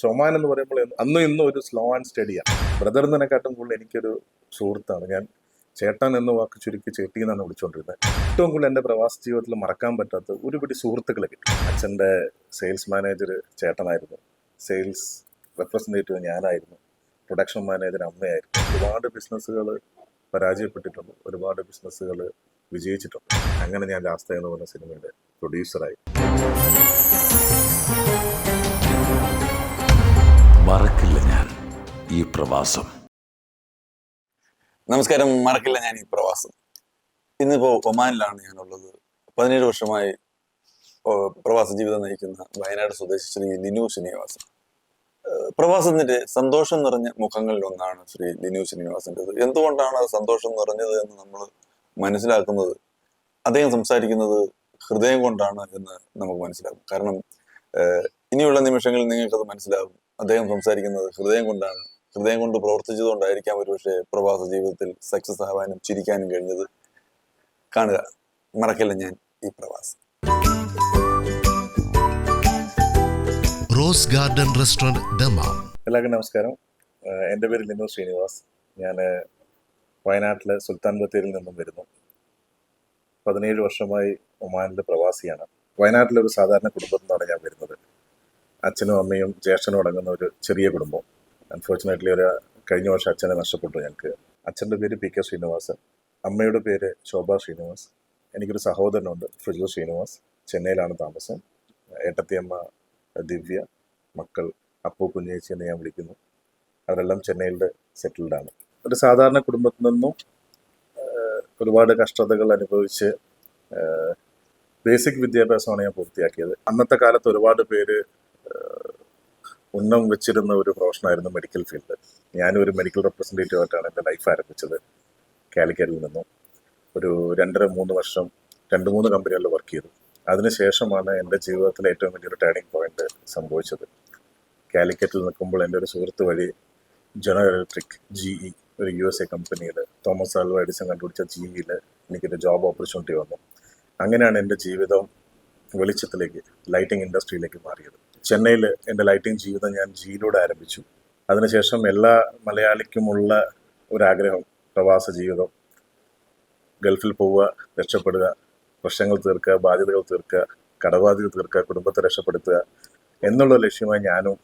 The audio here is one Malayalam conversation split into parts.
പക്ഷെ ഒമാൻ എന്ന് പറയുമ്പോൾ അന്നും ഇന്നും ഒരു സ്ലോ ആൻഡ് സ്റ്റഡിയാണ് ബ്രദർ എന്നതിനെക്കാട്ടും കൂടുതൽ എനിക്കൊരു സുഹൃത്താണ്. ഞാൻ ചേട്ടൻ എന്ന വാക്ക് ചുരുക്കി ചേട്ടി എന്നാണ് വിളിച്ചുകൊണ്ടിരുന്നത് ഏറ്റവും കൂടുതൽ എന്റെ പ്രവാസ ജീവിതത്തിൽ മറക്കാൻ പറ്റാത്ത ഒരുപിടി സുഹൃത്തുക്കളെ കിട്ടി. അച്ഛന്റെ സെയിൽസ് മാനേജർ ചേട്ടനായിരുന്നു. സെയിൽസ് റെപ്രസെന്റേറ്റീവ് ഞാനായിരുന്നു. പ്രൊഡക്ഷൻ മാനേജർ അമ്മയായിരുന്നു. ഒരുപാട് ബിസിനസ്സുകൾ പരാജയപ്പെട്ടിട്ടുണ്ട്. ഒരുപാട് ബിസിനസ്സുകൾ വിജയിച്ചിട്ടുണ്ട്. അങ്ങനെ ഞാൻ ലാസ്റ്റ് എന്ന് പറഞ്ഞ സിനിമയുടെ പ്രൊഡ്യൂസറായി മറക്കില്ല ഞാൻ ഈ പ്രവാസം. നമസ്കാരം മറക്കില്ല ഞാൻ ഈ പ്രവാസം. ഇന്നിപ്പോ ഒമാനിലാണ് ഞാനുള്ളത്. പതിനേഴ് വർഷമായി പ്രവാസ ജീവിതം നയിക്കുന്ന വയനാട് സ്വദേശി ശ്രീ ലിനു ശ്രീനിവാസൻ. പ്രവാസത്തിന്റെ സന്തോഷം നിറഞ്ഞ മുഖങ്ങളിൽ ഒന്നാണ് ശ്രീ ലിനു ശ്രീനിവാസന്റെത് എന്തുകൊണ്ടാണ് അത് സന്തോഷം നിറഞ്ഞത് എന്ന് നമ്മൾ മനസ്സിലാക്കുന്നത്? അദ്ദേഹം സംസാരിക്കുന്നത് ഹൃദയം കൊണ്ടാണ് എന്ന് നമുക്ക് മനസ്സിലാകും. കാരണം ഇനിയുള്ള നിമിഷങ്ങളിൽ നിങ്ങൾക്കത് മനസ്സിലാകും. അദ്ദേഹം സംസാരിക്കുന്നത് ഹൃദയം കൊണ്ടാണ്. ഹൃദയം കൊണ്ട് പ്രവർത്തിച്ചതുകൊണ്ടായിരിക്കാം ഒരുപക്ഷെ പ്രവാസ ജീവിതത്തിൽ സക്സസ് ആവാനും ചിരിക്കാനും കഴിഞ്ഞത്. കാണുക. മറക്കില്ല ഞാൻ ഈ പ്രവാസം. Rose garden restaurant Dammam. എല്ലാവർക്കും നമസ്കാരം. എന്റെ പേര് ലിനു ശ്രീനിവാസ്. ഞാൻ വയനാട്ടിലെ സുൽത്താൻ ബത്തേരിയിൽ നിന്നും വരുന്നു. പതിനേഴ് വർഷമായി ഒമാനിലെ പ്രവാസിയാണ്. വയനാട്ടിലെ ഒരു സാധാരണ കുടുംബത്തിൽ നിന്നാണ് ഞാൻ വരുന്നത്. അച്ഛനും അമ്മയും ജ്യേഷ്ഠനും അടങ്ങുന്ന ഒരു ചെറിയ കുടുംബം. അൺഫോർച്ചുനേറ്റ്ലി ഒരു കഴിഞ്ഞ വർഷം അച്ഛനെ നഷ്ടപ്പെട്ടു ഞങ്ങൾക്ക്. അച്ഛന്റെ പേര് പി കെ ശ്രീനിവാസൻ. അമ്മയുടെ പേര് ശോഭ ശ്രീനിവാസ്. എനിക്കൊരു സഹോദരനുണ്ട് ഫ്രിജു ശ്രീനിവാസ്. ചെന്നൈയിലാണ് താമസം. ഏട്ടത്തിയമ്മ ദിവ്യ മക്കൾ അപ്പു കുഞ്ഞേച്ചി എന്ന് ഞാൻ വിളിക്കുന്നു. അവരെല്ലാം ചെന്നൈയിൽ സെറ്റിൽഡ് ആണ്. ഒരു സാധാരണ കുടുംബത്തിൽ നിന്നും ഒരുപാട് കഷ്ടതകൾ അനുഭവിച്ച് ബേസിക് വിദ്യാഭ്യാസമാണ് ഞാൻ പൂർത്തിയാക്കിയത്. അന്നത്തെ കാലത്ത് ഒരുപാട് പേര് ഉന്നം വെച്ചിരുന്ന ഒരു പ്രൊഫഷനായിരുന്നു മെഡിക്കൽ ഫീൽഡ് ഞാനൊരു മെഡിക്കൽ റെപ്രസെന്റേറ്റീവ് ആയിട്ടാണ് എന്റെ ലൈഫ് ആരംഭിച്ചത് കാലിക്കറ്റിൽ നിന്നും. ഒരു രണ്ടര മൂന്ന് വർഷം രണ്ട് മൂന്ന് കമ്പനികളിൽ വർക്ക് ചെയ്തു. അതിനുശേഷമാണ് എന്റെ ജീവിതത്തിലെ ഏറ്റവും വലിയൊരു ടേണിംഗ് പോയിന്റ് സംഭവിച്ചത്. കാലിക്കറ്റിൽ നിൽക്കുമ്പോൾ എന്റെ ഒരു സുഹൃത്ത് വഴി ജനറൽ ഇലക്ട്രിക് ജി ഇ ഒരു യു എസ് എ കമ്പനിയിൽ തോമസ് ആൽവ എഡിസൺ കണ്ടുപിടിച്ച ജി ഇയിൽ എനിക്കൊരു ജോബ് ഓപ്പർച്യൂണിറ്റി വന്നു. അങ്ങനെയാണ് എന്റെ ജീവിതം വെളിച്ചത്തിലേക്ക് ലൈറ്റിംഗ് ഇൻഡസ്ട്രിയിലേക്ക് മാറിയത്. ചെന്നൈയിൽ എന്റെ ലൈറ്റിംഗ് ജീവിതം ഞാൻ ജിയിലൂടെ ആരംഭിച്ചു. അതിനുശേഷം എല്ലാ മലയാളിക്കുമുള്ള ഒരാഗ്രഹം പ്രവാസ ജീവിതം ഗൾഫിൽ പോവുക രക്ഷപ്പെടുക പ്രശ്നങ്ങൾ തീർക്കുക ബാധ്യതകൾ തീർക്കുക കടബാധ്യത തീർക്കുക കുടുംബത്തെ രക്ഷപ്പെടുത്തുക എന്നുള്ള ലക്ഷ്യമായി ഞാനും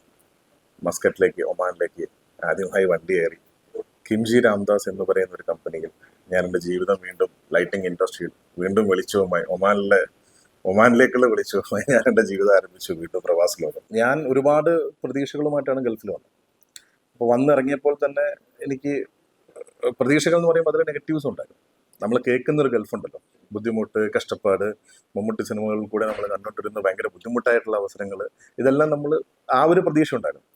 മസ്കറ്റിലേക്ക് ഒമാനിലേക്ക് ആദ്യമായി വണ്ടി കയറി. കിംജി രാംദാസ് എന്ന് പറയുന്ന ഒരു കമ്പനിയിൽ ഞാൻ എന്റെ ജീവിതം വീണ്ടും ലൈറ്റിംഗ് ഇൻഡസ്ട്രിയിൽ വീണ്ടും വെളിച്ചവുമായി ഒമാനിലെ ഒമാനിലേക്കുള്ള വിളിച്ചു. ഞാൻ എന്റെ ജീവിതം ആരംഭിച്ചു. വീണ്ടും പ്രവാസ ലോകം ഞാൻ ഒരുപാട് പ്രതീക്ഷകളുമായിട്ടാണ് ഗൾഫിൽ വന്നത്. അപ്പോൾ വന്നിറങ്ങിയപ്പോൾ തന്നെ എനിക്ക് പ്രതീക്ഷകൾ എന്ന് പറയുമ്പോൾ അതിൽ നെഗറ്റീവ്സ് ഉണ്ടായിരുന്നു. നമ്മൾ കേൾക്കുന്ന ഒരു ഗൾഫുണ്ടല്ലോ ബുദ്ധിമുട്ട് കഷ്ടപ്പാട് മമ്മൂട്ടി സിനിമകളിൽ കൂടെ നമ്മൾ കണ്ടുകൊണ്ടിരുന്ന ഭയങ്കര ബുദ്ധിമുട്ടായിട്ടുള്ള അവസരങ്ങൾ ഇതെല്ലാം നമ്മൾ ആ ഒരു പ്രതീക്ഷ ഉണ്ടായിരുന്നു.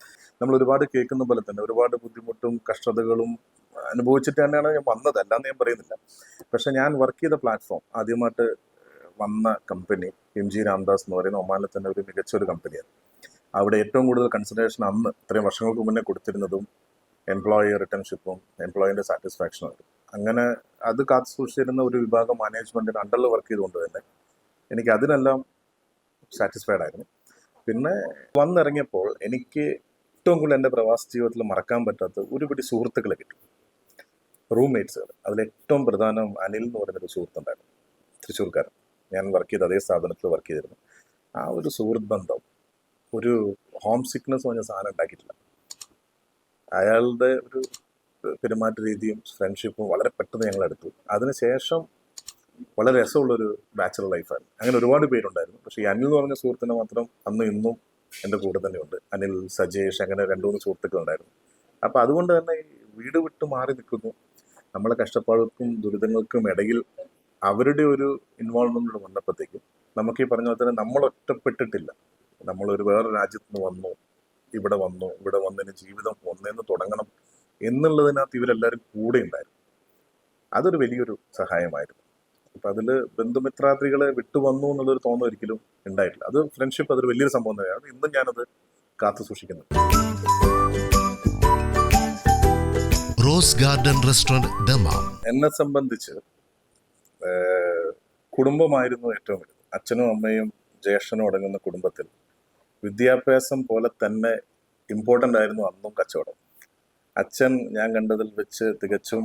നമ്മൾ ഒരുപാട് കേൾക്കുന്ന പോലെ തന്നെ ഒരുപാട് ബുദ്ധിമുട്ടും കഷ്ടതകളും അനുഭവിച്ചിട്ട് തന്നെയാണ് ഞാൻ വന്നത്. അല്ലാന്ന് ഞാൻ പറയുന്നില്ല. പക്ഷെ ഞാൻ വർക്ക് ചെയ്ത പ്ലാറ്റ്ഫോം ആദ്യമായിട്ട് വന്ന കമ്പനി എം ജി രാംദാസ് എന്ന് പറയുന്ന ഒമാനിലെ തന്നെ ഒരു മികച്ചൊരു കമ്പനിയാണ് അവിടെ ഏറ്റവും കൂടുതൽ കൺസിഡറേഷൻ അന്ന് ഇത്രയും വർഷങ്ങൾക്ക് മുന്നേ കൊടുത്തിരുന്നതും എംപ്ലോയി റിട്ടേൺഷിപ്പും എംപ്ലോയിന്റെ സാറ്റിസ്ഫാക്ഷനും അങ്ങനെ അത് കാത്തു സൂക്ഷിച്ചിരുന്ന ഒരു വിഭാഗം മാനേജ്മെന്റിന് അണ്ടറിൽ വർക്ക് ചെയ്തുകൊണ്ട് തന്നെ എനിക്ക് അതിനെല്ലാം സാറ്റിസ്ഫൈഡ് ആയിരുന്നു. പിന്നെ വന്നിറങ്ങിയപ്പോൾ എനിക്ക് ഏറ്റവും കൂടുതൽ എന്റെ പ്രവാസ ജീവിതത്തിൽ മറക്കാൻ പറ്റാത്ത ഒരുപിടി സുഹൃത്തുക്കളെ കിട്ടി. റൂംമേറ്റ്സുകൾ അതിൽ ഏറ്റവും പ്രധാനം അനിൽ എന്ന് പറയുന്നൊരു സുഹൃത്തുണ്ടായിരുന്നു. തൃശ്ശൂർക്കാരൻ. ഞാൻ വർക്ക് ചെയ്ത അതേ സ്ഥാപനത്തിൽ വർക്ക് ചെയ്തിരുന്നു. ആ ഒരു സുഹൃത്ത് ബന്ധം ഒരു ഹോം സിക്നസ് പറഞ്ഞ സാധനം ഉണ്ടാക്കിയിട്ടില്ല. അയാളുടെ ഒരു പെരുമാറ്റ രീതിയും ഫ്രണ്ട്ഷിപ്പും വളരെ പെട്ടെന്ന് ഞങ്ങൾ എടുത്തു. അതിനുശേഷം വളരെ രസമുള്ളൊരു ബാച്ചലർ ലൈഫായിരുന്നു അങ്ങനെ ഒരുപാട് പേരുണ്ടായിരുന്നു. പക്ഷേ ഈ അനിൽ എന്ന് പറഞ്ഞ സുഹൃത്തിനെ മാത്രം അന്നും ഇന്നും എന്റെ കൂടെ തന്നെയുണ്ട്. അനിൽ സജേഷ് അങ്ങനെ രണ്ട് മൂന്ന് സുഹൃത്തുക്കളുണ്ടായിരുന്നു. അപ്പോൾ അതുകൊണ്ട് തന്നെ വീട് വിട്ട് മാറി നിൽക്കുന്നു. നമ്മളെ കഷ്ടപ്പാടുകൾക്കും ദുരിതങ്ങൾക്കും ഇടയിൽ അവരുടെ ഒരു ഇൻവോൾവ്മെന്റ് വന്നപ്പോഴത്തേക്കും നമുക്ക് ഈ പറഞ്ഞ പോലെ തന്നെ നമ്മൾ ഒറ്റപ്പെട്ടിട്ടില്ല. നമ്മളൊരു വേറെ രാജ്യത്ത് നിന്ന് വന്നു ഇവിടെ വന്നു ഇവിടെ വന്നതിന് ജീവിതം ഒന്നേന്ന് തുടങ്ങണം എന്നുള്ളതിനകത്ത് ഇവരെല്ലാവരും കൂടെ ഉണ്ടായിരുന്നു. അതൊരു വലിയൊരു സഹായമായിരുന്നു. അപ്പം അതിൽ ബന്ധുമിത്രാദ്രികളെ വിട്ടുവന്നു എന്നുള്ളൊരു തോന്നൽ ഒരിക്കലും ഉണ്ടായിട്ടില്ല. അത് ഫ്രണ്ട്ഷിപ്പ് അതൊരു വലിയൊരു സംഭവം തന്നെയാണ്. ഇന്നും ഞാനത് കാത്തു സൂക്ഷിക്കുന്നു റോസ് ഗാർഡൻ റെസ്റ്റോറന്റ് ദമാം. എന്നെ സംബന്ധിച്ച് കുടുംബമായിരുന്നു ഏറ്റവും വലുത്. അച്ഛനും അമ്മയും ജ്യേഷ്ഠനും അടങ്ങുന്ന കുടുംബത്തിൽ വിദ്യാഭ്യാസം പോലെ തന്നെ ഇമ്പോർട്ടന്റ് ആയിരുന്നു അന്നും കച്ചവടം. അച്ഛൻ ഞാൻ കണ്ടതിൽ വെച്ച് തികച്ചും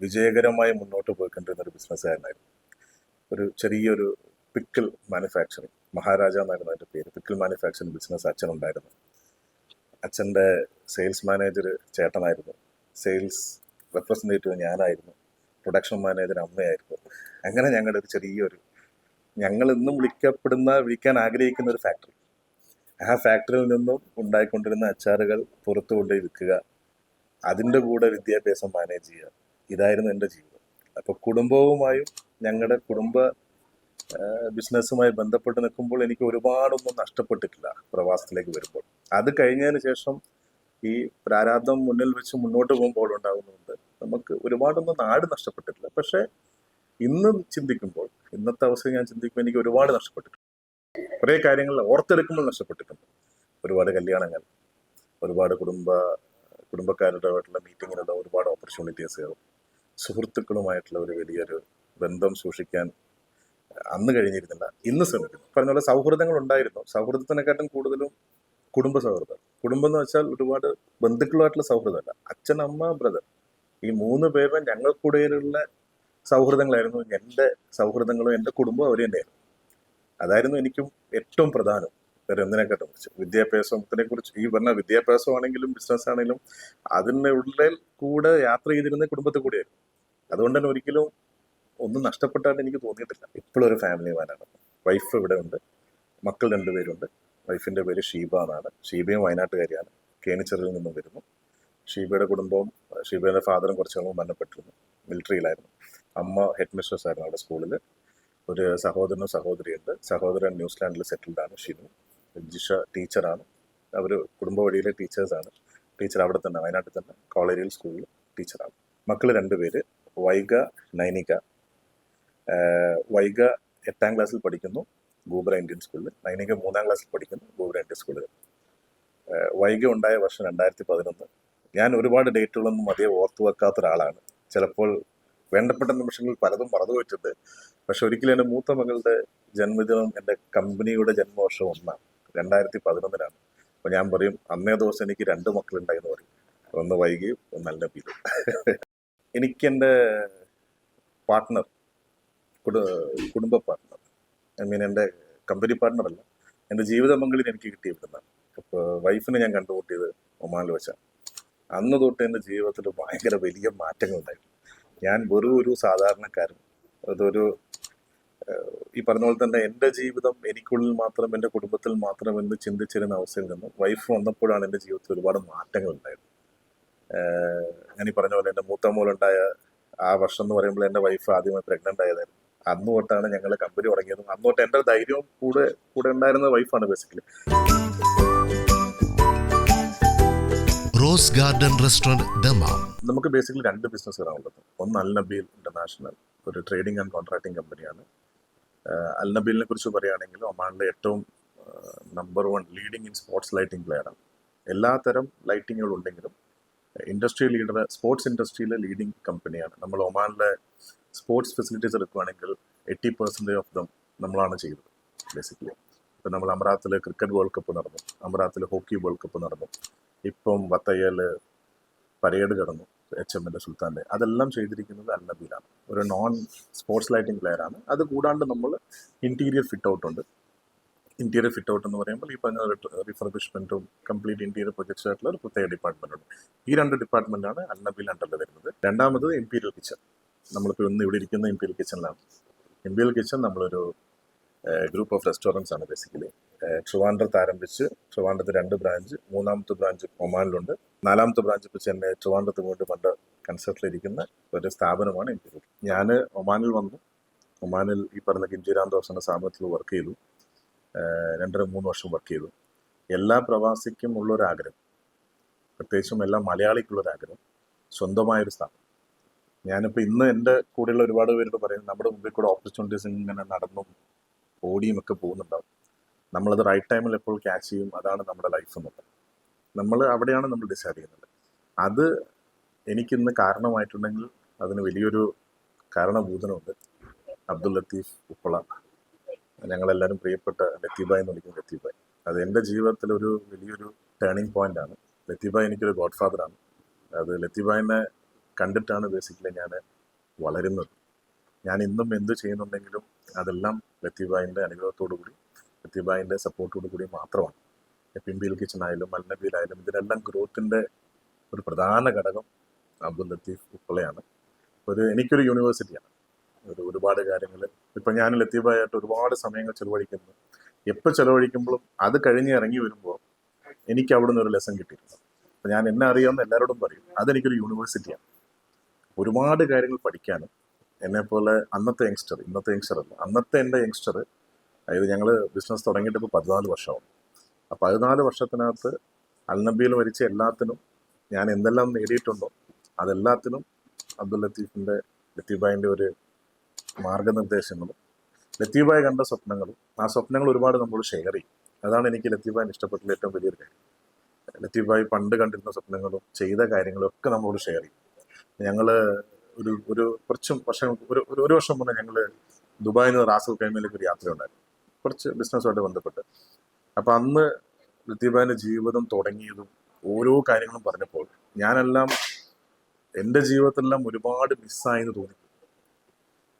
വിജയകരമായി മുന്നോട്ട് പോയിക്കൊണ്ടിരുന്ന ഒരു ബിസിനസ്സുകാരനായിരുന്നു ഒരു ചെറിയൊരു പിക്കിൾ മാനുഫാക്ചറിങ് മഹാരാജ എന്നായിരുന്നു അതിന്റെ പേര്. പിക്കിൾ മാനുഫാക്ചറിങ് ബിസിനസ് അച്ഛൻ ഉണ്ടായിരുന്നു അച്ഛന്റെ സെയിൽസ് മാനേജർ ചേട്ടനായിരുന്നു. സെയിൽസ് റെപ്രസെന്റേറ്റീവ് ഞാനായിരുന്നു. പ്രൊഡക്ഷൻ മാനേജർ അമ്മയായിരുന്നു. അങ്ങനെ ഞങ്ങളുടെ ഒരു ചെറിയൊരു ഞങ്ങൾ ഇന്നും വിളിക്കപ്പെടുന്ന വിളിക്കാൻ ആഗ്രഹിക്കുന്ന ഒരു ഫാക്ടറി ആ ഫാക്ടറിയിൽ നിന്നും ഉണ്ടായിക്കൊണ്ടിരുന്ന അച്ചാറുകൾ പുറത്തു കൊണ്ടുപോയി വിൽക്കുക. അതിന്റെ കൂടെ വിദ്യാഭ്യാസം മാനേജ് ചെയ്യുക. ഇതായിരുന്നു എന്റെ ജീവിതം. അപ്പോൾ കുടുംബവുമായും ഞങ്ങളുടെ കുടുംബ ബിസിനസ്സുമായി ബന്ധപ്പെട്ട് നിൽക്കുമ്പോൾ എനിക്ക് ഒരുപാടൊന്നും നഷ്ടപ്പെട്ടിട്ടില്ല പ്രവാസത്തിലേക്ക് വരുമ്പോൾ. അത് കഴിഞ്ഞതിന് ശേഷം ഈ പ്രാരാബ്ദം മുന്നിൽ വെച്ച് മുന്നോട്ട് പോകുമ്പോൾ ഉണ്ടാകുന്നുണ്ട് നമുക്ക് ഒരുപാടൊന്നും നാട് നഷ്ടപ്പെട്ടിട്ടില്ല. പക്ഷെ ഇന്ന് ചിന്തിക്കുമ്പോൾ ഇന്നത്തെ അവസ്ഥ ഞാൻ ചിന്തിക്കുമ്പോൾ എനിക്ക് ഒരുപാട് നഷ്ടപ്പെട്ടിട്ടുണ്ട്. കുറേ കാര്യങ്ങൾ ഓർത്തെടുക്കുമ്പോൾ നഷ്ടപ്പെട്ടിട്ടുണ്ട്. ഒരുപാട് കല്യാണങ്ങൾ ഒരുപാട് കുടുംബ കുടുംബക്കാരുമായിട്ടുള്ള മീറ്റിങ്ങിനുള്ള ഒരുപാട് ഓപ്പർച്യൂണിറ്റീസുകൾ സുഹൃത്തുക്കളുമായിട്ടുള്ള ഒരു വലിയൊരു ബന്ധം സൂക്ഷിക്കാൻ അന്ന് കഴിഞ്ഞിരുന്നില്ല ഇന്ന് ശ്രമിക്കുന്നു. പറഞ്ഞ പോലെ സൗഹൃദങ്ങൾ ഉണ്ടായിരുന്നു. സൗഹൃദത്തിനെക്കാട്ടും കൂടുതലും കുടുംബ സൗഹൃദം. കുടുംബം എന്ന് വെച്ചാൽ ഒരുപാട് ബന്ധുക്കളുമായിട്ടുള്ള സൗഹൃദമല്ല. അച്ഛൻ അമ്മ ബ്രദർ ഈ മൂന്ന് പേരും ഞങ്ങൾക്കിടയിലുള്ള സൗഹൃദങ്ങളായിരുന്നു. എന്റെ സൗഹൃദങ്ങളും എന്റെ കുടുംബവും അവർ തന്നെയായിരുന്നു. അതായിരുന്നു എനിക്കും ഏറ്റവും പ്രധാനം. എന്തിനെക്കാട്ടും കുറിച്ച്. വിദ്യാഭ്യാസത്തിനെ കുറിച്ച് ഈ പറഞ്ഞ വിദ്യാഭ്യാസമാണെങ്കിലും ബിസിനസ് ആണെങ്കിലും അതിന്റെ ഉള്ളിൽ കൂടെ യാത്ര ചെയ്തിരുന്ന കുടുംബത്തിൽ കൂടിയായിരുന്നു. അതുകൊണ്ട് തന്നെ ഒരിക്കലും ഒന്നും നഷ്ടപ്പെട്ടായിട്ട് എനിക്ക് തോന്നിയിട്ടില്ല. ഇപ്പോഴും ഒരു ഫാമിലി മാനാണ് വൈഫ് ഇവിടെ ഉണ്ട്. മക്കൾ രണ്ടുപേരുണ്ട് വൈഫിന്റെ പേര് ഷീബ എന്നാണ്. ഷീബയും വയനാട്ടുകാരിയാണ്. കേണിച്ചറിൽ നിന്നും വരുന്നു. ഷീബയുടെ കുടുംബവും ഷീബയുടെ ഫാദറും കുറച്ച് മുമ്പ് മരണപ്പെട്ടിരുന്നു മിലിറ്ററിയിലായിരുന്നു. അമ്മ ഹെഡ് മിസ്ട്രസ് ആയിരുന്നു അവിടെ സ്കൂളിൽ ഒരു സഹോദരനും സഹോദരിയുണ്ട്. സഹോദരൻ ന്യൂസിലാൻഡിൽ സെറ്റിൽഡ് ആണ് ഷിനു. ജിഷ ടീച്ചറാണ് അവർ കുടുംബ വഴിയിലെ ടീച്ചേഴ്സാണ് ടീച്ചർ അവിടെ തന്നെ വയനാട്ടിൽ തന്നെ കോളേജിൽ സ്കൂളിൽ ടീച്ചറാണ് മക്കൾ രണ്ടുപേര് വൈഗ നൈനിക. വൈഗ എട്ടാം ക്ലാസ്സിൽ പഠിക്കുന്നു ഗൂബ്ര ഇന്ത്യൻ സ്കൂളിൽ നൈനിക മൂന്നാം ക്ലാസ്സിൽ പഠിക്കുന്നു ഗൂബ്ര ഇന്ത്യൻ സ്കൂളിൽ വൈഗ ഉണ്ടായ വർഷം രണ്ടായിരത്തി പതിനൊന്ന്. ഞാൻ ഒരുപാട് ഡേറ്റുകളൊന്നും അതേ ഓർത്തു വെക്കാത്ത ഒരാളാണ്. ചിലപ്പോൾ വേണ്ടപ്പെട്ട നിമിഷങ്ങളിൽ പലതും മറന്നു വെച്ചിട്ട് പക്ഷെ ഒരിക്കലും എന്റെ മൂത്ത മകളുടെ ജന്മദിനം എന്റെ കമ്പനിയുടെ ജന്മവർഷം ഒന്നാണ്. രണ്ടായിരത്തി പതിനൊന്നിനാണ് അപ്പോൾ ഞാൻ പറയും അന്നേ ദിവസം എനിക്ക് രണ്ട് മക്കളുണ്ടായി എന്ന് പറയും. ഒന്ന് വൈകി നല്ല എനിക്ക് എനിക്കെന്റെ പാർട്ട്ണർ കുടുംബ പാർട്ട്ണർ ഐ മീൻ എന്റെ കമ്പനി പാർട്ട്ണറല്ല എന്റെ ജീവിത പങ്കളിൽ എനിക്ക് കിട്ടിയ അപ്പോൾ വൈഫിനെ ഞാൻ കണ്ടുമുട്ടിയത് ഒമാനിൽ വെച്ചാണ്. അന്ന് തൊട്ട് എന്റെ ജീവിതത്തിൽ ഭയങ്കര വലിയ മാറ്റങ്ങൾ ഉണ്ടായിരുന്നു ഞാൻ വെറും ഒരു സാധാരണക്കാരൻ. അതൊരു ഈ പറഞ്ഞ പോലെ തന്നെ എന്റെ ജീവിതം എനിക്കുള്ളിൽ മാത്രം എന്റെ കുടുംബത്തിൽ മാത്രം എന്ന് ചിന്തിച്ചിരുന്ന അവസ്ഥയിൽ നിന്ന് വൈഫ് വന്നപ്പോഴാണ് എന്റെ ജീവിതത്തിൽ ഒരുപാട് മാറ്റങ്ങൾ ഉണ്ടായത് ഞാൻ ഈ പറഞ്ഞ പോലെ എന്റെ മൂത്ത മോളുണ്ടായ ആ വർഷം എന്ന് പറയുമ്പോൾ എന്റെ വൈഫ് ആദ്യമായി പ്രഗ്നന്റ് ആയതായിരുന്നു. അന്ന് തൊട്ടാണ് ഞങ്ങൾ കമ്പനി തുടങ്ങിയതും അന്ന് തൊട്ട് എന്റെ ധൈര്യവും കൂടെ കൂടെ ഉണ്ടായിരുന്ന വൈഫാണ് ബേസിക്കലി റോസ് ഗാർഡൻ റെസ്റ്റോറന്റ് നമുക്ക് ബേസിക്കലി രണ്ട് ബിസിനസ്സുകളാണ് ഉള്ളത്. ഒന്ന് അൽ നബീൽ ഇന്റർനാഷണൽ ഒരു ട്രേഡിംഗ് ആൻഡ് കോൺട്രാക്ടിംഗ് കമ്പനിയാണ് അൽ നബീലിനെ കുറിച്ച് പറയുകയാണെങ്കിൽ ഒമാനിലെ ഏറ്റവും number one leading in sports lighting പ്ലെയറാണ് എല്ലാത്തരം ലൈറ്റിങ്ങുകൾ ഉണ്ടെങ്കിലും ഇൻഡസ്ട്രി ലീഡർ സ്പോർട്സ് ഇൻഡസ്ട്രിയിലെ ലീഡിംഗ് കമ്പനിയാണ് നമ്മൾ ഒമാനിലെ സ്പോർട്സ് ഫെസിലിറ്റീസ് എടുക്കുകയാണെങ്കിൽ എയ്റ്റി പെർസെന്റേജ് ഓഫ് ദം നമ്മളാണ് ചെയ്തത് ബേസിക്കലി ഇപ്പം നമ്മൾ അമറാത്തിൽ ക്രിക്കറ്റ് വേൾഡ് കപ്പ് നടന്നു അമറാത്തിൽ ഹോക്കി വേൾഡ് കപ്പ് നടന്നു. ഇപ്പം വത്തയ്യൽ പരേഡ് കടന്നു എച്ച് എമ്മിന്റെ സുൽത്താന്റെ അതെല്ലാം ചെയ്തിരിക്കുന്നത് അൽനബിയിലാണ് ഒരു നോൺ സ്പോർട്സ് ലൈറ്റിംഗ് പ്ലെയറാണ് അത് കൂടാണ്ട് നമ്മൾ ഇന്റീരിയർ ഫിറ്റ് ഔട്ട് ഉണ്ട്. ഇന്റീരിയർ ഫിറ്റ് ഔട്ട് എന്ന് പറയുമ്പോൾ ഈ പറഞ്ഞ റിഫർബിഷ്മെന്റും കംപ്ലീറ്റ് ഇന്റീരിയർ പ്രൊജക്ട്സ് ആയിട്ടുള്ള ഒരു പ്രത്യേക ഡിപ്പാർട്ട്മെന്റ് ഉണ്ട്. ഈ രണ്ട് ഡിപ്പാർട്ട്മെന്റാണ് അൽനബിയിൽ അണ്ടറിൽ വരുന്നത്. രണ്ടാമത് ഇമ്പീരിയൽ കിച്ചൺ നമ്മളിപ്പോൾ ഇന്ന് ഇവിടെ ഇരിക്കുന്ന ഇമ്പീരിയൽ കിച്ചണിലാണ് ഇമ്പീരിയൽ കിച്ചൺ നമ്മളൊരു ഗ്രൂപ്പ് ഓഫ് റെസ്റ്റോറന്റ്സ് ആണ് ബേസിക്കലി ട്രിവാൻഡ്രത്ത് ആരംഭിച്ച് ട്രിവാൻഡ്രത്ത് രണ്ട് ബ്രാഞ്ച് മൂന്നാമത്തെ ബ്രാഞ്ച് ഒമാനിലുണ്ട്. നാലാമത്തെ ബ്രാഞ്ച് ഇപ്പോൾ ചെന്നൈ ട്രിവാൻഡ്രത്ത് കൊണ്ട് പണ്ട് കൺസെപ്റ്റിലിരിക്കുന്ന ഒരു സ്ഥാപനമാണ് എനിക്ക് ഞാൻ ഒമാനിൽ വന്നു. ഒമാനിൽ ഈ പറഞ്ഞ കിഞ്ചിരാം ദോസ് എന്ന സ്ഥാപനത്തിൽ വർക്ക് ചെയ്തു. രണ്ടര മൂന്ന് വർഷം വർക്ക് ചെയ്തു. എല്ലാ പ്രവാസിക്കും ഉള്ളൊരാഗ്രഹം പ്രത്യേകിച്ചും എല്ലാ മലയാളിക്കുള്ളൊരാഗ്രഹം സ്വന്തമായൊരു സ്ഥാപനം. ഞാനിപ്പോൾ ഇന്ന് എന്റെ കൂടെയുള്ള ഒരുപാട് പേരോട് പറയുന്നത് നമ്മുടെ മുമ്പിൽ കൂടെ ഓപ്പർച്യൂണിറ്റീസ് ഇങ്ങനെ നടന്നും ഓടിയും ഒക്കെ പോകുന്നുണ്ടാവും. നമ്മളത് റൈറ്റ് ടൈമിൽ എപ്പോൾ ക്യാച്ച് ചെയ്യും അതാണ് നമ്മുടെ ലൈഫ് എന്നുള്ളത് നമ്മൾ അവിടെയാണ് നമ്മൾ ഡിസൈഡ് ചെയ്യുന്നത്. അത് എനിക്കിന്ന് കാരണമായിട്ടുണ്ടെങ്കിൽ അതിന് വലിയൊരു കാരണഭൂതനുണ്ട് അബ്ദുൽ ലത്തീഫ് ഉപ്പള. ഞങ്ങളെല്ലാവരും പ്രിയപ്പെട്ട ലത്തീബായ് എന്ന് വിളിക്കുന്ന ലത്തീബായ് അത് എന്റെ ജീവിതത്തിൽ ഒരു വലിയൊരു ടേണിംഗ് പോയിന്റ് ആണ്. ലത്തീബായ് എനിക്കൊരു ഗോഡ് ഫാദറാണ് അത് ലത്തീബായിനെ കണ്ടിട്ടാണ് ബേസിക്കലി ഞാൻ വളരുന്നത്. ഞാൻ ഇന്നും എന്ത് ചെയ്യുന്നുണ്ടെങ്കിലും അതെല്ലാം ലത്തീബായിന്റെ അനുഗ്രഹത്തോടു കൂടി ലത്തീബായിന്റെ സപ്പോർട്ടോട് കൂടി മാത്രമാണ്. പിമ്പിയിൽ കിച്ചൺ ആയാലും മൽനബിയിലായാലും ഇതിനെല്ലാം ഗ്രോത്തിന്റെ ഒരു പ്രധാന ഘടകം അബ്ദുൽ ലത്തീഫ് ഉപ്പളയാണ്. ഒരു എനിക്കൊരു യൂണിവേഴ്സിറ്റിയാണ് ഒരു ഒരുപാട് കാര്യങ്ങൾ ഇപ്പം ഞാൻ ലത്തീഫായിട്ട് ഒരുപാട് സമയങ്ങൾ ചെലവഴിക്കുന്നു. എപ്പോൾ ചെലവഴിക്കുമ്പോഴും അത് കഴിഞ്ഞ് ഇറങ്ങി വരുമ്പോൾ എനിക്ക് അവിടെ നിന്ന് ഒരു ലെസൺ കിട്ടിയിട്ടുണ്ട്. അപ്പം ഞാൻ എന്നെ അറിയാമെന്ന് എല്ലാവരോടും പറയും അതെനിക്കൊരു യൂണിവേഴ്സിറ്റിയാണ് ഒരുപാട് കാര്യങ്ങൾ പഠിക്കാനും എന്നെപ്പോലെ അന്നത്തെ യങ്സ്റ്റർ ഇന്നത്തെ യങ്സ്റ്റർ അല്ല അന്നത്തെ എന്റെ യങ്സ്റ്റർ അതായത് ഞങ്ങൾ ബിസിനസ് തുടങ്ങിയിട്ട് ഇപ്പോൾ പതിനാല് വർഷമാണ് ആ പതിനാല് വർഷത്തിനകത്ത് അൽനബിയിൽ മരിച്ച എല്ലാത്തിനും ഞാൻ എന്തെല്ലാം നേടിയിട്ടുണ്ടോ അതെല്ലാത്തിനും അബ്ദുൽ ലത്തീഫിന്റെ ലത്തീഫായിന്റെ ഒരു മാർഗനിർദ്ദേശങ്ങളും ലത്തീഫായി കണ്ട സ്വപ്നങ്ങളും ആ സ്വപ്നങ്ങൾ ഒരുപാട് നമ്മൾ ഷെയർ ചെയ്യും. അതാണ് എനിക്ക് ലത്തീഫായിന് ഇഷ്ടപ്പെട്ടതിൽ ഏറ്റവും വലിയൊരു കാര്യം. ലത്തീഫായി പണ്ട് കണ്ടിരുന്ന സ്വപ്നങ്ങളും ചെയ്ത കാര്യങ്ങളും ഒക്കെ നമ്മളോട് ഷെയർ ചെയ്യും. ഞങ്ങൾ ഒരു ഒരു കുറച്ചും വർഷം ഒരു- ഒരു വർഷം മുന്നേ ഞങ്ങൾ ദുബായിൽ നിന്ന് റാസൽ കൈമയിലേക്ക് ഒരു യാത്ര ഉണ്ടായിരുന്നു കുറച്ച് ബിസിനസ്സുമായിട്ട് ബന്ധപ്പെട്ട്. അപ്പം അന്ന് ലത്തീഫായിന്റെ ജീവിതം തുടങ്ങിയതും ഓരോ കാര്യങ്ങളും പറഞ്ഞപ്പോൾ ഞാനെല്ലാം എന്റെ ജീവിതത്തിലെല്ലാം ഒരുപാട് മിസ്സായെന്ന് തോന്നി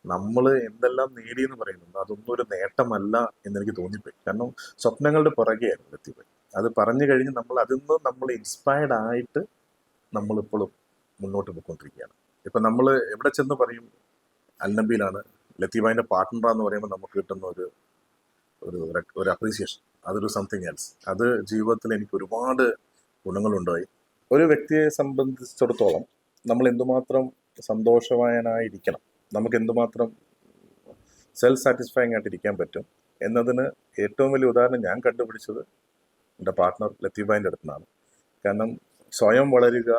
നമ്മൾ എന്തെല്ലാം നേടിയെന്ന് പറയുന്നുണ്ട് അതൊന്നും ഒരു നേട്ടമല്ല എന്നെനിക്ക് തോന്നിപ്പോയി. കാരണം സ്വപ്നങ്ങളുടെ പുറകെയായിരുന്നു ലത്തീഫായി അത് പറഞ്ഞു കഴിഞ്ഞ് നമ്മൾ അതിൽ നിന്ന് നമ്മൾ ഇൻസ്പയർഡ് ആയിട്ട് നമ്മളിപ്പോഴും മുന്നോട്ട് പോയിക്കൊണ്ടിരിക്കുകയാണ്. ഇപ്പം നമ്മൾ എവിടെ ചെന്ന് പറയും അൽനബിയിലാണ് ലത്തീഫായിന്റെ പാർട്ട്ണർ എന്ന് പറയുമ്പോൾ നമുക്ക് കിട്ടുന്ന ഒരു ഒരു ഒരു അപ്രീസിയേഷൻ അതൊരു സംതിങ് എൽസ് അത് ജീവിതത്തിൽ എനിക്ക് ഒരുപാട് ഗുണങ്ങളുണ്ടായി ഒരു വ്യക്തിയെ സംബന്ധിച്ചിടത്തോളം നമ്മൾ എന്തുമാത്രം സന്തോഷവാനായിരിക്കണം നമുക്ക് എന്തുമാത്രം സെൽഫ് സാറ്റിസ്ഫൈങ് ആയിട്ട് ഇരിക്കാൻ പറ്റും എന്നതിന് ഏറ്റവും വലിയ ഉദാഹരണം ഞാൻ കണ്ടുപിടിച്ചത് എന്റെ പാർട്ട്ണർ ലത്തീഫായിന്റെ അടുത്തു നിന്നാണ് കാരണം സ്വയം വളരുക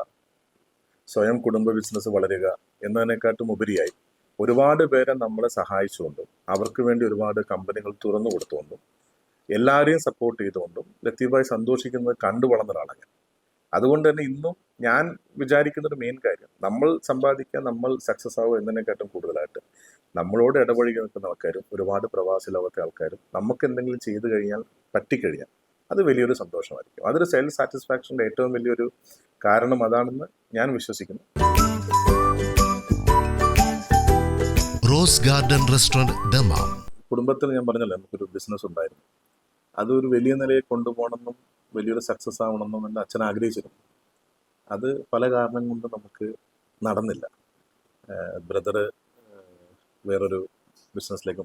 സ്വയം കുടുംബ ബിസിനസ് വളരുക എന്നതിനെക്കാട്ടും ഉപരിയായി ഒരുപാട് പേരെ നമ്മളെ സഹായിച്ചുകൊണ്ടും അവർക്ക് വേണ്ടി ഒരുപാട് കമ്പനികൾ തുറന്നു കൊടുത്തുകൊണ്ടും എല്ലാവരെയും സപ്പോർട്ട് ചെയ്തുകൊണ്ടും ലത്തീഫായി സന്തോഷിക്കുന്നത് കണ്ടു വളർന്ന ഒരാളാണ് ഞാൻ. അതുകൊണ്ട് തന്നെ ഇന്നും ഞാൻ വിചാരിക്കുന്ന ഒരു മെയിൻ കാര്യം നമ്മൾ സമ്പാദിക്കാൻ നമ്മൾ സക്സസ് ആവുക എന്നതിനെക്കാട്ടും കൂടുതലായിട്ട് നമ്മളോട് ഇടപഴകി നിൽക്കുന്ന ആൾക്കാരും ഒരുപാട് പ്രവാസി ലോകത്തെ ആൾക്കാരും നമുക്ക് എന്തെങ്കിലും ചെയ്തു കഴിഞ്ഞാൽ പറ്റിക്കഴിഞ്ഞാൽ അത് വലിയൊരു സന്തോഷമായിരിക്കും. അതൊരു സെൽഫ് സാറ്റിസ്ഫാക്ഷന്റെ ഏറ്റവും വലിയൊരു കാരണം അതാണെന്ന് ഞാൻ വിശ്വസിക്കുന്നു. Rose garden restaurant Dammam. കുടുംബത്തിൽ ഞാൻ പറഞ്ഞല്ലോ നമുക്കൊരു ബിസിനസ് ഉണ്ടായിരുന്നു. അതൊരു വലിയ നിലയിൽ കൊണ്ടുപോകണമെന്നും വലിയൊരു സക്സസ് ആവണമെന്നും എന്റെ അച്ഛൻ ആഗ്രഹിച്ചിരുന്നു. അത് പല കാരണം കൊണ്ട് നമുക്ക് നടന്നില്ല. ബ്രദർ വേറൊരു ബിസിനസ്സിലേക്ക്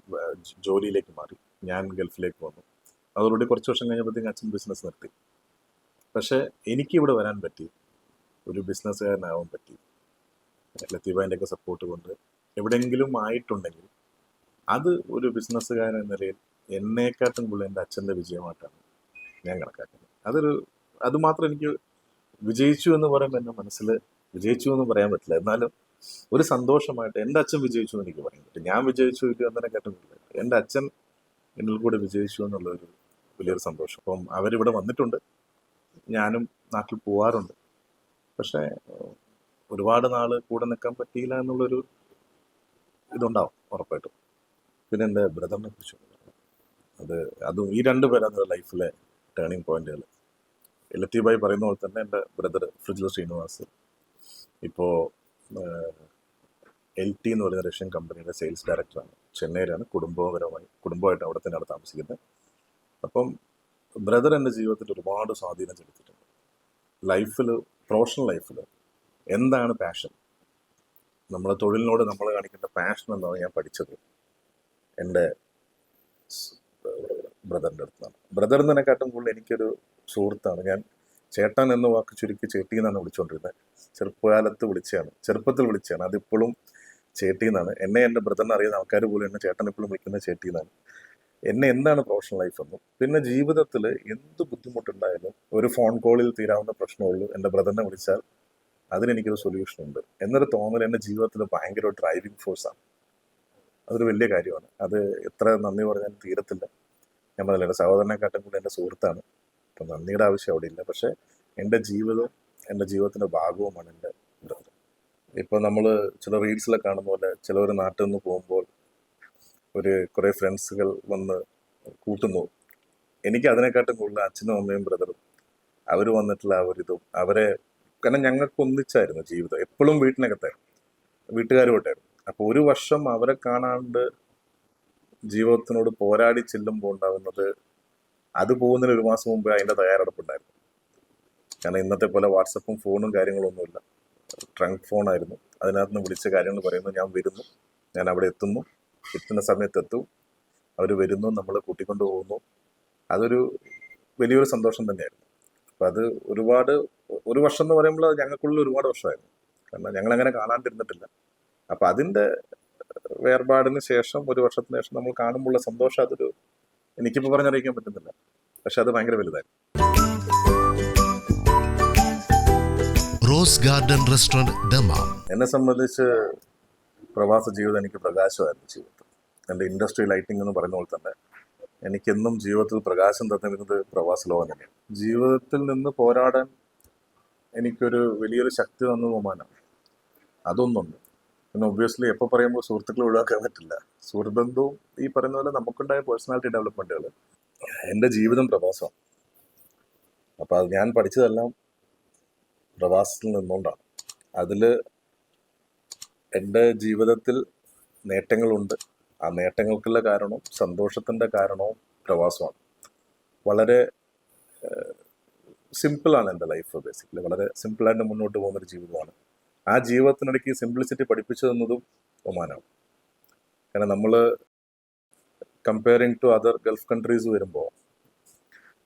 ജോലിയിലേക്ക് മാറി. ഞാൻ ഗൾഫിലേക്ക് വന്നു. അതോടുകൂടി കുറച്ച് വർഷം കഴിഞ്ഞപ്പോഴത്തേക്കും അച്ഛൻ ബിസിനസ് നിർത്തി. പക്ഷേ എനിക്ക് എനിക്കിവിടെ വരാൻ പറ്റി. ഒരു ബിസിനസ്സുകാരനാവാൻ പറ്റി. ലത്തീഫാന്റെ ഒക്കെ സപ്പോർട്ട് കൊണ്ട് എവിടെയെങ്കിലും ആയിട്ടുണ്ടെങ്കിൽ അത് ഒരു ബിസിനസ്സുകാരൻ എന്ന നിലയിൽ എന്നേക്കാട്ടും കൂടുതൽ എന്റെ അച്ഛന്റെ വിജയമായിട്ടാണ് ഞാൻ കണക്കാക്കുന്നത്. അതൊരു അതുമാത്രം എനിക്ക് വിജയിച്ചു എന്ന് പറയുമ്പോൾ എന്റെ മനസ്സിൽ വിജയിച്ചു എന്ന് പറയാൻ പറ്റില്ല. എന്നാലും ഒരു സന്തോഷമായിട്ട് എന്റെ അച്ഛൻ വിജയിച്ചു എന്ന് എനിക്ക് പറയാൻ പറ്റും. ഞാൻ വിജയിച്ചു ഇല്ല എന്നതിനെക്കാട്ടും കൂടുതൽ എന്റെ അച്ഛൻ എന്നിൽ കൂടെ വിജയിച്ചു എന്നുള്ളൊരു വലിയൊരു സന്തോഷം. അപ്പം അവരിവിടെ വന്നിട്ടുണ്ട്. ഞാനും നാട്ടിൽ പോവാറുണ്ട്. പക്ഷേ ഒരുപാട് നാൾ കൂടെ നിൽക്കാൻ പറ്റിയില്ല എന്നുള്ളൊരു ഇതുണ്ടാവും ഉറപ്പായിട്ടും. പിന്നെ എന്റെ ബ്രദറിനെ കുറിച്ച് അത് അതും ഈ രണ്ട് പേരാണ് ലൈഫിലെ ടേണിംഗ് പോയിന്റുകൾ ലത്തീബായി പറയുന്ന പോലെ തന്നെ എന്റെ ബ്രദർ ഫ്രിജിൽ ശ്രീനിവാസ് ഇപ്പോൾ എൽ ടി എന്ന് പറയുന്ന റഷ്യൻ കമ്പനിയുടെ സെയിൽസ് ഡയറക്ടറാണ് ചെന്നൈയിലാണ് കുടുംബപരമായി കുടുംബമായിട്ട് അവിടെ തന്നെയാണ് താമസിക്കുന്നത്. അപ്പം ബ്രദർ എന്റെ ജീവിതത്തിൽ ഒരുപാട് സ്വാധീനം ചെലുത്തിയിട്ടുണ്ട്. ലൈഫിൽ പ്രൊഫഷണൽ ലൈഫിൽ എന്താണ് പാഷൻ നമ്മുടെ തൊഴിലിനോട് നമ്മൾ കാണിക്കേണ്ട പാഷൻ എന്നാണ് ഞാൻ പഠിച്ചത് എന്റെ ബ്രദറിന്റെ അടുത്താണ് ബ്രദർ എന്നതിനെക്കാട്ടും കൂടുതൽ എനിക്കൊരു സുഹൃത്താണ്. ഞാൻ ചേട്ടൻ എന്ന വാക്ക് ചുരുക്കി ചേട്ടി എന്നാണ് വിളിച്ചുകൊണ്ടിരുന്നത് ചെറുപ്പകാലത്ത് വിളിച്ചതാണ് ചെറുപ്പത്തിൽ വിളിച്ചതാണ് അതിപ്പോഴും ചേട്ടി എന്നാണ്. എന്നെ എന്റെ ബ്രദറിനെ അറിയുന്ന ആൾക്കാർ പോലും എന്നെ ചേട്ടൻ ഇപ്പോഴും വിളിക്കുന്ന ചേട്ടി എന്നാണ്. എന്നെ എന്താണ് പ്രൊഫഷണൽ ലൈഫ് എന്നും. പിന്നെ ജീവിതത്തിൽ എന്ത് ബുദ്ധിമുട്ടുണ്ടായാലും ഒരു ഫോൺ കോളിൽ തീരാവുന്ന പ്രശ്നമുള്ളൂ എന്റെ ബ്രദറിനെ വിളിച്ചാൽ. അതിനെനിക്കൊരു സൊല്യൂഷൻ ഉണ്ട്. എന്നൊരു തോന്നൽ എന്റെ ജീവിതത്തിൽ ഭയങ്കര ഡ്രൈവിംഗ് ഫോഴ്സാണ് അതൊരു വലിയ കാര്യമാണ്. അത് എത്ര നന്ദി പറഞ്ഞാലും തീരത്തില്ല. ഞാൻ പറഞ്ഞില്ല എന്റെ സഹോദരനെക്കാട്ടും കൂടി എന്റെ സുഹൃത്താണ്. അപ്പം നന്ദിയുടെ ആവശ്യം അവിടെ ഇല്ല. പക്ഷേ എന്റെ ജീവിതവും എന്റെ ജീവിതത്തിന്റെ ഭാഗവുമാണ് എന്റെ ബ്രദർ ഇപ്പോൾ നമ്മൾ ചില റീൽസിലൊക്കെ കാണുന്ന പോലെ ചിലവർ നാട്ടിൽ നിന്ന് പോകുമ്പോൾ ഒരു കുറേ ഫ്രണ്ട്സുകൾ വന്ന് കൂട്ടുന്നു. എനിക്ക് അതിനെക്കാട്ടും കൂടുതൽ അച്ഛനും അമ്മയും ബ്രദറും അവർ വന്നിട്ടുള്ള ആ ഒരിതും അവരെ കാരണം ഞങ്ങൾക്ക് ഒന്നിച്ചായിരുന്നു ജീവിതം. എപ്പോഴും വീട്ടിനകത്തായിരുന്നു. വീട്ടുകാരുമായിട്ടായിരുന്നു. അപ്പോൾ ഒരു വർഷം അവരെ കാണാണ്ട് ജീവിതത്തിനോട് പോരാടി ചെല്ലുമ്പോൾ ഉണ്ടാകുന്നത് അത് പോകുന്നതിന് ഒരു മാസം മുമ്പ് അതിന്റെ തയ്യാറെടുപ്പുണ്ടായിരുന്നു. കാരണം ഇന്നത്തെ പോലെ വാട്സപ്പും ഫോണും കാര്യങ്ങളൊന്നുമില്ല. ട്രങ്ക് ഫോണായിരുന്നു. അതിനകത്ത് നിന്ന് വിളിച്ച കാര്യങ്ങൾ പറയുന്നു ഞാൻ വരുന്നു. ഞാൻ അവിടെ എത്തുന്നു. എത്തുന്ന സമയത്ത് എത്തും. അവർ വരുന്നു. നമ്മൾ കൂട്ടിക്കൊണ്ടു പോകുന്നു. അതൊരു വലിയൊരു സന്തോഷം തന്നെയായിരുന്നു. അപ്പം അത് ഒരുപാട് ഒരു വർഷം എന്ന് പറയുമ്പോൾ അത് ഞങ്ങൾക്കുള്ളിൽ ഒരുപാട് വർഷമായിരുന്നു. കാരണം ഞങ്ങൾ അങ്ങനെ കാണാണ്ടിരുന്നിട്ടില്ല. അപ്പം അതിന്റെ വേർപാടിന് ശേഷം ഒരു വർഷത്തിന് ശേഷം നമ്മൾ കാണുമ്പോഴുള്ള സന്തോഷം അതൊരു എനിക്കിപ്പോൾ പറഞ്ഞറിയിക്കാൻ പറ്റുന്നില്ല. പക്ഷെ അത് ഭയങ്കര വലുതായിരുന്നു റോസ് ഗാർഡൻ റെസ്റ്റോറന്റ് ദമാം. എന്നെ സംബന്ധിച്ച് പ്രവാസ ജീവിതം എനിക്ക് പ്രകാശമായിരുന്നു ജീവിതത്തിൽ. എന്റെ ഇൻഡസ്ട്രി ലൈറ്റിംഗ് എന്ന് പറയുന്ന പോലെ തന്നെ എനിക്കെന്നും ജീവിതത്തിൽ പ്രകാശം തന്നിരുന്നത് പ്രവാസ ലോകം തന്നെയാണ്. ജീവിതത്തിൽ നിന്ന് പോരാടാൻ എനിക്കൊരു വലിയൊരു ശക്തി തന്നത് ഒമാനാണ് അതൊന്നുണ്ട് പിന്നെ ഒബ്വിയസ്ലി എപ്പോൾ പറയുമ്പോൾ സുഹൃത്തുക്കൾ ഒഴിവാക്കാൻ പറ്റില്ല. സുഹൃബന്ധവും ഈ പറയുന്ന പോലെ നമുക്കുണ്ടായ പേഴ്സണാലിറ്റി ഡെവലപ്മെന്റുകൾ എന്റെ ജീവിതം പ്രവാസമാണ്. അപ്പോൾ അത് ഞാൻ പഠിച്ചതെല്ലാം പ്രവാസത്തിൽ നിന്നുകൊണ്ടാണ്. അതിൽ എന്റെ ജീവിതത്തിൽ നേട്ടങ്ങളുണ്ട്. ആ നേട്ടങ്ങൾക്കുള്ള കാരണവും സന്തോഷത്തിന്റെ കാരണവും പ്രവാസമാണ്. വളരെ സിമ്പിളാണ് എന്റെ ലൈഫ് ബേസിക്കലി. വളരെ സിമ്പിളായിട്ട് മുന്നോട്ട് പോകുന്നൊരു ജീവിതമാണ്. ആ ജീവിതത്തിനിടയ്ക്ക് സിംപ്ലിസിറ്റി പഠിപ്പിച്ചു തന്നതും ഒമാനാണ് കാരണം നമ്മൾ comparing to other Gulf countries വരുമ്പോൾ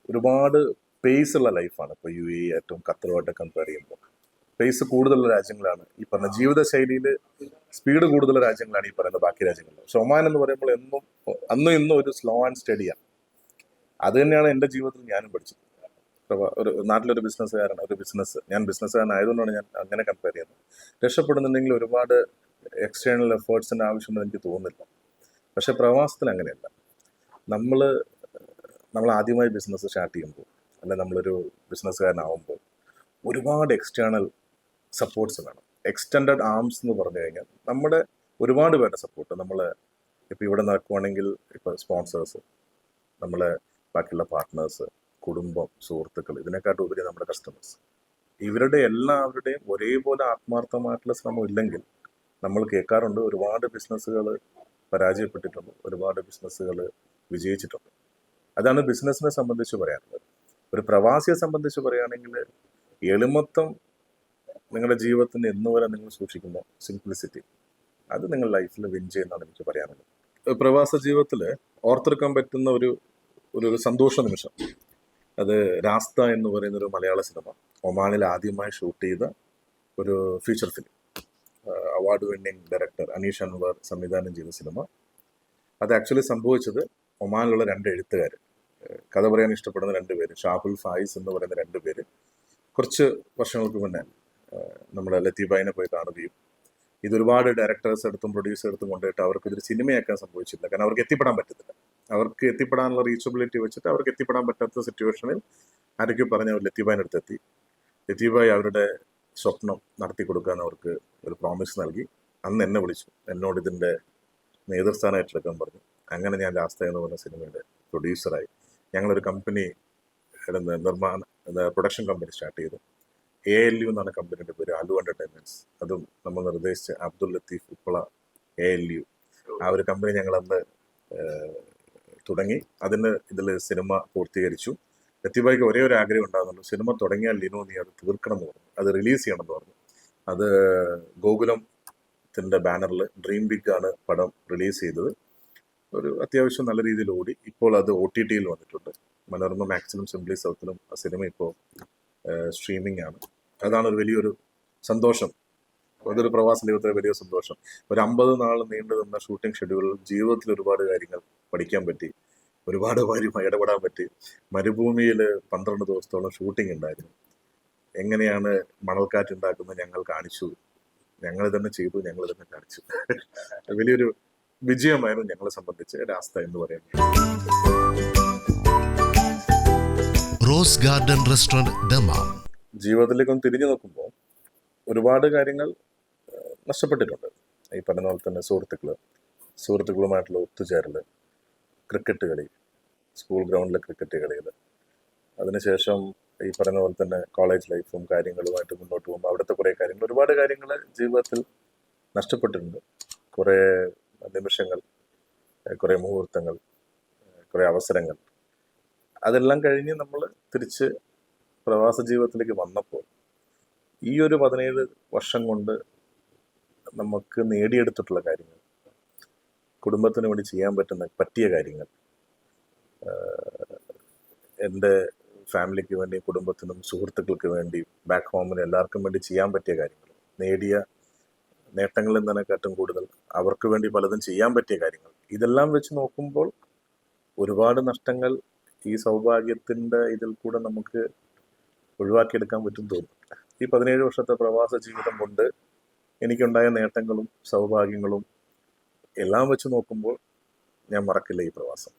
ഒരുപാട് പേസ് ഉള്ള ലൈഫാണ് ഇപ്പോൾ യു എ ഏറ്റവും ഖത്തറുമായിട്ട് കമ്പയർ ചെയ്യുമ്പോൾ. പേസ് കൂടുതലുള്ള രാജ്യങ്ങളാണ്. ഈ പറഞ്ഞ ജീവിതശൈലിയിൽ സ്പീഡ് കൂടുതലുള്ള രാജ്യങ്ങളാണ് ഈ പറയുന്ന ബാക്കി രാജ്യങ്ങൾ പക്ഷെ ഒമാൻ എന്ന് പറയുമ്പോൾ എന്നും അന്നും ഇന്നും ഒരു സ്ലോ ആൻഡ് സ്റ്റഡിയാണ് അത് തന്നെയാണ് എന്റെ ജീവിതത്തിൽ ഞാനും പഠിച്ചത് ഒരു നാട്ടിലൊരു ബിസിനസ്സുകാരൻ ഒരു ബിസിനസ് ഞാൻ ബിസിനസ്സുകാരൻ ആയതുകൊണ്ടാണ് ഞാൻ അങ്ങനെ കമ്പയർ ചെയ്യുന്നത്. രക്ഷപ്പെടുന്നുണ്ടെങ്കിൽ ഒരുപാട് എക്സ്റ്റേണൽ എഫേർട്സിന്റെ ആവശ്യമുണ്ടെന്ന് എനിക്ക് തോന്നുന്നില്ല. പക്ഷേ പ്രവാസത്തിൽ അങ്ങനെയല്ല. നമ്മൾ നമ്മൾ ആദ്യമായി ബിസിനസ് സ്റ്റാർട്ട് ചെയ്യുമ്പോൾ അല്ലെ നമ്മളൊരു ബിസിനസ്സുകാരനാവുമ്പോൾ ഒരുപാട് എക്സ്റ്റേണൽ സപ്പോർട്ട്സ് വേണം. എക്സ്റ്റെൻഡഡ് ആംസ് എന്ന് പറഞ്ഞു കഴിഞ്ഞാൽ നമ്മുടെ ഒരുപാട് പേരുടെ സപ്പോർട്ട് നമ്മൾ ഇപ്പോൾ ഇവിടെ നടക്കുവാണെങ്കിൽ ഇപ്പോൾ സ്പോൺസേഴ്സ് നമ്മളെ ബാക്കിയുള്ള പാർട്ട്നേഴ്സ് കുടുംബം സുഹൃത്തുക്കൾ ഇതിനെക്കാട്ടും ഉപരി നമ്മുടെ കസ്റ്റമേഴ്സ് ഇവരുടെ എല്ലാവരുടെയും ഒരേപോലെ ആത്മാർത്ഥമായിട്ടുള്ള ശ്രമം ഇല്ലെങ്കിൽ നമ്മൾ കേൾക്കാറുണ്ട് ഒരുപാട് ബിസിനസ്സുകൾ പരാജയപ്പെട്ടിട്ടുണ്ട് ഒരുപാട് ബിസിനസ്സുകൾ വിജയിച്ചിട്ടുണ്ട്. അതാണ് ബിസിനസ്സിനെ സംബന്ധിച്ച് പറയാനുള്ളത്. ഒരു പ്രവാസിയെ സംബന്ധിച്ച് പറയുകയാണെങ്കിൽ എളിമത്വം നിങ്ങളുടെ ജീവിതത്തിന് എന്ന് വരെ നിങ്ങൾ സൂക്ഷിക്കുന്ന സിംപ്ലിസിറ്റി അത് നിങ്ങൾ ലൈഫിൽ വിൻ ചെയ്യുന്നതാണ് എനിക്ക് പറയാനുള്ളത്. പ്രവാസ ജീവിതത്തിൽ ഓർത്തെടുക്കാൻ പറ്റുന്ന ഒരു ഒരു സന്തോഷ നിമിഷം. അത് രാസ്ത എന്ന് പറയുന്ന ഒരു മലയാള സിനിമ ഒമാനിൽ ആദ്യമായി ഷൂട്ട് ചെയ്ത ഒരു feature film award winning director Aneesh Anwar സംവിധാനം ചെയ്ത സിനിമ അത് ആക്ച്വലി സംഭവിച്ചത് ഒമാനിലുള്ള രണ്ട് എഴുത്തുകാർ കഥ പറയാൻ ഇഷ്ടപ്പെടുന്ന രണ്ട് പേര് ഷാഹുൽ ഫായിസ് എന്ന് പറയുന്ന രണ്ട് പേര് കുറച്ച് വർഷങ്ങൾക്ക് മുന്നേ. നമ്മൾ ലത്തീഫായിനെ പോയി കാണുകയും ഇതൊരുപാട് ഡയറക്ടേഴ്സ് എടുത്തും പ്രൊഡ്യൂസർ എടുത്തും കൊണ്ടുപോയിട്ട് അവർക്ക് ഇതൊരു സിനിമയാക്കാൻ സംഭവിച്ചില്ല. കാരണം അവർക്ക് എത്തിപ്പെടാൻ പറ്റത്തില്ല. അവർക്ക് എത്തിപ്പെടാനുള്ള റീച്ചബിലിറ്റി വെച്ചിട്ട് അവർക്ക് എത്തിപ്പെടാൻ പറ്റാത്ത സിറ്റുവേഷനിൽ ആരൊക്കെ പറഞ്ഞ് ലത്തീബായിന്റെ അടുത്തെത്തി. ലത്തീബായി അവരുടെ സ്വപ്നം നടത്തി കൊടുക്കാൻ അവർക്ക് ഒരു പ്രോമിസ് നൽകി. അന്ന് എന്നെ വിളിച്ചു. എന്നോട് ഇതിന്റെ നേതൃസ്ഥാനം ഏറ്റെടുക്കാൻ പറഞ്ഞു. അങ്ങനെ ഞാൻ ലാസ്റ്റ് എന്ന് പറഞ്ഞ സിനിമയുടെ പ്രൊഡ്യൂസറായി ഞങ്ങളൊരു കമ്പനി നിർമ്മാണ പ്രൊഡക്ഷൻ കമ്പനി സ്റ്റാർട്ട് ചെയ്തു. എ എൽ യു എന്നാണ് കമ്പനിയുടെ പേര്. അലു എന്റർടൈൻമെന്റ്സ് അതും നമ്മൾ നിർദ്ദേശിച്ച Abdul Latheef Uppala A L U ആ ഒരു കമ്പനി ഞങ്ങൾ അന്ന് തുടങ്ങി. അതിന് ഇതിൽ സിനിമ പൂർത്തീകരിച്ചു. ലത്തീഫായിക്ക് ഒരേ ഒരു ആഗ്രഹം ഉണ്ടാകുന്നുള്ളൂ സിനിമ തുടങ്ങിയാൽ ലിനോ നീ അത് തീർക്കണം എന്ന് പറഞ്ഞു. അത് റിലീസ് ചെയ്യണം എന്ന് പറഞ്ഞു. അത് ഗോകുലത്തിന്റെ ബാനറിൽ ഡ്രീം ബിഗ് ആണ് പടം റിലീസ് ചെയ്തത്. ഒരു അത്യാവശ്യം നല്ല രീതിയിൽ ഓടി. ഇപ്പോൾ അത് ഒ ടി ടിയിൽ വന്നിട്ടുണ്ട്. മനോരമ മാക്സിമം സിംപ്ലി സൗത്തിലും ആ സിനിമ ഇപ്പോൾ സ്ട്രീമിംഗ് ആണ്. അതാണ് ഒരു വലിയൊരു സന്തോഷം. അതൊരു പ്രവാസ ജീവിതത്തിലെ വലിയ സന്തോഷം. ഒരു അമ്പത് നാൾ നീണ്ടു നിന്ന ഷൂട്ടിംഗ് ഷെഡ്യൂളിൽ ജീവിതത്തിൽ ഒരുപാട് കാര്യങ്ങൾ പഠിക്കാൻ പറ്റി ഒരുപാട് കാര്യമായി ഇടപെടാൻ പറ്റി. മരുഭൂമിയിൽ പന്ത്രണ്ട് ദിവസത്തോളം ഷൂട്ടിംഗ് ഉണ്ടായിരുന്നു. എങ്ങനെയാണ് മണൽക്കാറ്റ് ഉണ്ടാക്കുന്നത് ഞങ്ങൾ കാണിച്ചു. ഞങ്ങൾ തന്നെ ചെയ്തു ഞങ്ങൾ തന്നെ കാണിച്ചു. വലിയൊരു വിജയമായിരുന്നു ഞങ്ങളെ സംബന്ധിച്ച് രാസ്ത എന്ന് പറയുന്നത് റോസ് ഗാർഡൻ റെസ്റ്റോറന്റ് ദമാം. ജീവിതത്തിലേക്കൊന്ന് തിരിഞ്ഞു നോക്കുമ്പോൾ ഒരുപാട് കാര്യങ്ങൾ നഷ്ടപ്പെട്ടിട്ടുണ്ട്. ഈ പറഞ്ഞ പോലെ തന്നെ സുഹൃത്തുക്കൾ സുഹൃത്തുക്കളുമായിട്ടുള്ള ഒത്തുചേരൽ ക്രിക്കറ്റ് കളി സ്കൂൾ ഗ്രൗണ്ടിലെ ക്രിക്കറ്റ് കളികൾ. അതിനുശേഷം ഈ പറഞ്ഞ പോലെ തന്നെ കോളേജ് ലൈഫും കാര്യങ്ങളുമായിട്ട് മുന്നോട്ട് പോകുമ്പോൾ അവിടുത്തെ കുറേ കാര്യങ്ങൾ ഒരുപാട് കാര്യങ്ങൾ ജീവിതത്തിൽ നഷ്ടപ്പെട്ടിട്ടുണ്ട്. കുറേ നിമിഷങ്ങൾ കുറേ മുഹൂർത്തങ്ങൾ കുറേ അവസരങ്ങൾ. അതെല്ലാം കഴിഞ്ഞ് നമ്മൾ തിരിച്ച് പ്രവാസ ജീവിതത്തിലേക്ക് വന്നപ്പോൾ ഈ ഒരു പതിനേഴ് വർഷം കൊണ്ട് നമുക്ക് നേടിയെടുത്തിട്ടുള്ള കാര്യങ്ങൾ കുടുംബത്തിന് വേണ്ടി ചെയ്യാൻ പറ്റുന്ന പറ്റിയ കാര്യങ്ങൾ എന്റെ ഫാമിലിക്ക് വേണ്ടി കുടുംബത്തിനും സുഹൃത്തുക്കൾക്ക് വേണ്ടി ബാക്ക് ഹോമിന് എല്ലാവർക്കും വേണ്ടി ചെയ്യാൻ പറ്റിയ കാര്യങ്ങൾ നേടിയ നേട്ടങ്ങളിൽ നിന്നെക്കാട്ടും കൂടുതൽ അവർക്ക് വേണ്ടി പലതും ചെയ്യാൻ പറ്റിയ കാര്യങ്ങൾ ഇതെല്ലാം വെച്ച് നോക്കുമ്പോൾ ഒരുപാട് നഷ്ടങ്ങൾ ഈ സൗഭാഗ്യത്തിന്റെ ഇതിൽ കൂടെ നമുക്ക് ഒഴിവാക്കിയെടുക്കാൻ പറ്റും തോന്നുന്നു ഈ പതിനേഴ് വർഷത്തെ പ്രവാസ ജീവിതം കൊണ്ട് എനിക്കുണ്ടായ നേട്ടങ്ങളും സൗഭാഗ്യങ്ങളും എല്ലാം വെച്ച് നോക്കുമ്പോൾ ഞാൻ മറക്കില്ല ഈ പ്രവാസം.